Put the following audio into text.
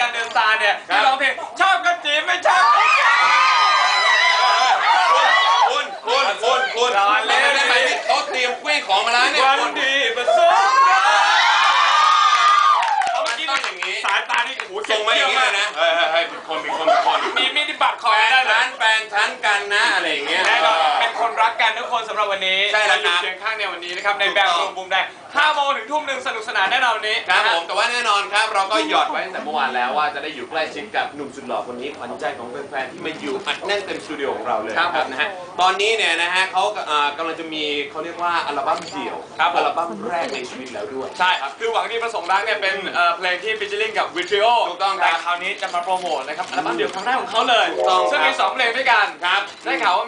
กันเดินตาเนี่ยที่ร้องเพลงชอบก็จีบไม่ชอบก็จีบคุณคุณคุณคุณรอเล่นได้ไหมนี่เขาเตรียมกล้วยของมาแล้วเนี่ย วันคุณดีประสบการณ์เอาเมื่อกี้ต้องอย่างนี้ สายตานี่โอ้โหส่งมาอย่างนี้เลยนะเฮ้ยเฮ้ยเฮ้ยผิดคนผิดคนผิดคนมีมีที่บัตรคแฟอยนได้เลฉัยนแฟนฉันกันนะอะไรอย่างเงี้ยแน่นอนเป็นคนรักกันทุกคนสำหรับวันนี้ใช่แล้วครับเาอยู่เคียงข้างในวันนี้นะครับในแบงค์รูมบูมแดง5โมงถึงทุ่มหนึ่งสนุกสนานแน่นอนวันนี้ครับผมแต่ว่าแน่นอนครับเราก็หยอดไว้ตั้งแต่เมื่อวานแล้วว่าจะได้อยู่ใกล้ชิดกับหนุ่มสุดหล่อคนนี้ขวัญใจของแฟนๆที่มาอยู่อัดแน่นเต็มสตูดิโอของเราเลยครับผมนะฮะตอนนี้เนี่ยนะฮะเขาเอ่อกำลังจะมีเขาเรียกว่าอัลบั้มเดี่ยวครับผมอัลบั้มแรกในชีวิตแล้วด้วย ใช่ครับคือหวังดีประสงค์รักเนี่ยเป็นเอ่อเพลงที่ฟิชเชอร์ลิงกับวิทริโอถูกต้องครับ แต่คราวนี้จะมาโปรโมทนะครับอัลบั้มเดี่ยวครั้งแรกของเขาเลยถูกต้องซึ่งมีครับสองเพลงด้วยกันครับได้ข่าวว่า